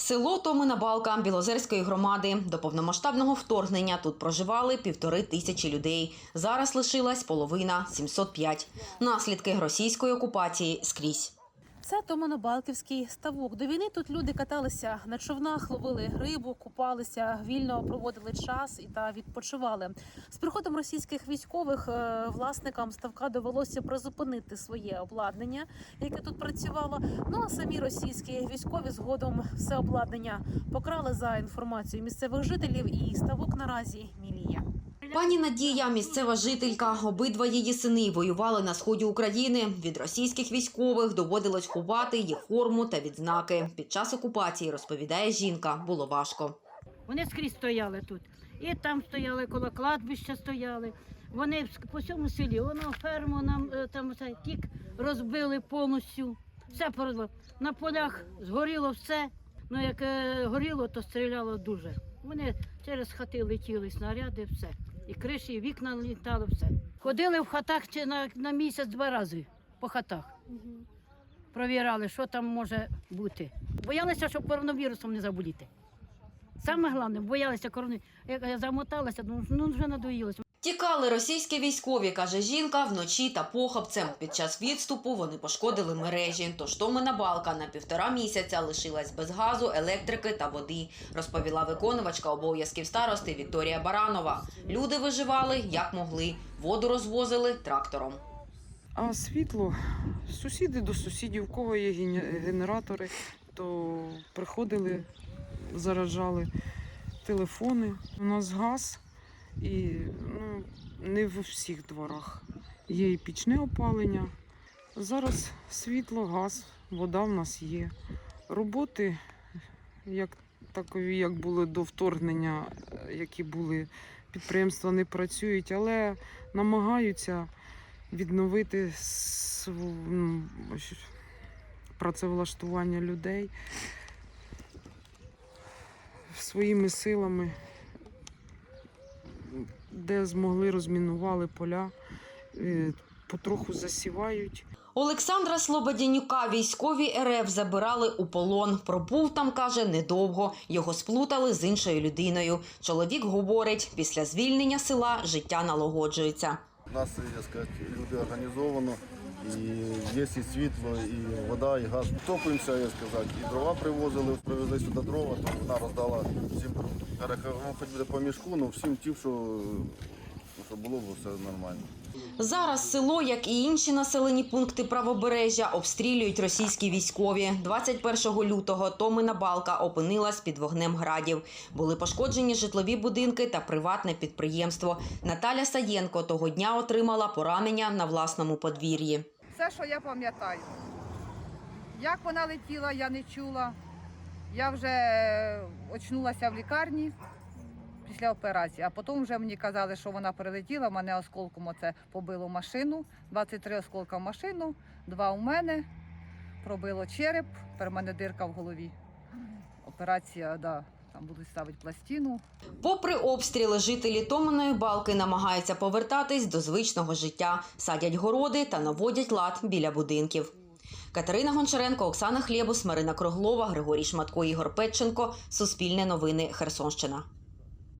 Село Томина Балка Білозерської громади. До повномасштабного вторгнення тут проживали півтори тисячі людей. Зараз лишилась половина 705. Наслідки російської окупації скрізь. Це Томонобалківський ставок. До війни тут люди каталися на човнах, ловили рибу, купалися, вільно проводили час і та відпочивали. З приходом російських військових е, власникам ставка довелося призупинити своє обладнання, яке тут працювало. Ну а самі російські військові згодом все обладнання покрали за інформацією місцевих жителів. І ставок наразі міліє. Пані Надія, місцева жителька, обидва її сини воювали на сході України. Від російських військових доводилось ховати їх форму та відзнаки. Під час окупації, розповідає жінка, було важко. Вони скрізь стояли тут. І там стояли, коло кладбища стояли. Вони по всьому селі, воно ферму нам е, там тік розбили повністю. Все порозбило. На полях згоріло все. Ну як е, горіло, то стріляло дуже. Вони через хати летіли снаряди, все. І криші, і вікна літали, все. Ходили в хатах чи на, на місяць два рази по хатах. Провіряли, що там може бути. Боялися, щоб коронавірусом не заболіти. Саме головне, боялися коронавірусу. Я замоталася, ну, ну вже надоїлося. Тікали російські військові, каже жінка, вночі та похабцем. Під час відступу вони пошкодили мережі. Тож Томина балка на півтора місяця лишилась без газу, електрики та води, розповіла виконувачка обов'язків старости Вікторія Баранова. Люди виживали як могли. Воду розвозили трактором. А світло сусіди до сусідів, у кого є гене- генератори, то приходили, заражали телефони. У нас газ і не в всіх дворах. Є і пічне опалення. Зараз світло, газ, вода в нас є. Роботи, як такові, як були до вторгнення, які були, підприємства не працюють, але намагаються відновити ну, працевлаштування людей своїми силами, де змогли, розмінували поля, е, потроху засівають. Олександра Слободянюка військові РФ забирали у полон. Пробув там, каже, недовго. Його сплутали з іншою людиною. Чоловік говорить, після звільнення села життя налагоджується. У нас, я сказати, люди організовано, і є і світло, і вода, і газ. Топимося, я сказати, і дрова привозили, привезли сюди дрова, то вона роздала всім, ну, хоч буде по мішку, але всім тим, що, щоб було бо все нормально. Зараз село, як і інші населені пункти правобережжя, обстрілюють російські військові. 21 лютого Томина балка опинилась під вогнем градів. Були пошкоджені житлові будинки та приватне підприємство. Наталя Саєнко того дня отримала поранення на власному подвір'ї. Все, що я пам'ятаю. Як вона летіла, я не чула. Я вже очнулася в лікарні після операції, а потім вже мені казали, що вона прилетіла, мене осколком оце побило машину, 23 осколка в машину, два у мене, пробило череп, тепер мене дирка в голові. Операція, да, там будуть ставити пластину. Попри обстріли, жителі Томиної балки намагаються повертатись до звичного життя, садять городи та наводять лад біля будинків. Катерина Гончаренко, Оксана Хлєбус, Марина Круглова, Григорій Шматко, Ігор Петченко. Суспільне новини Херсонщина.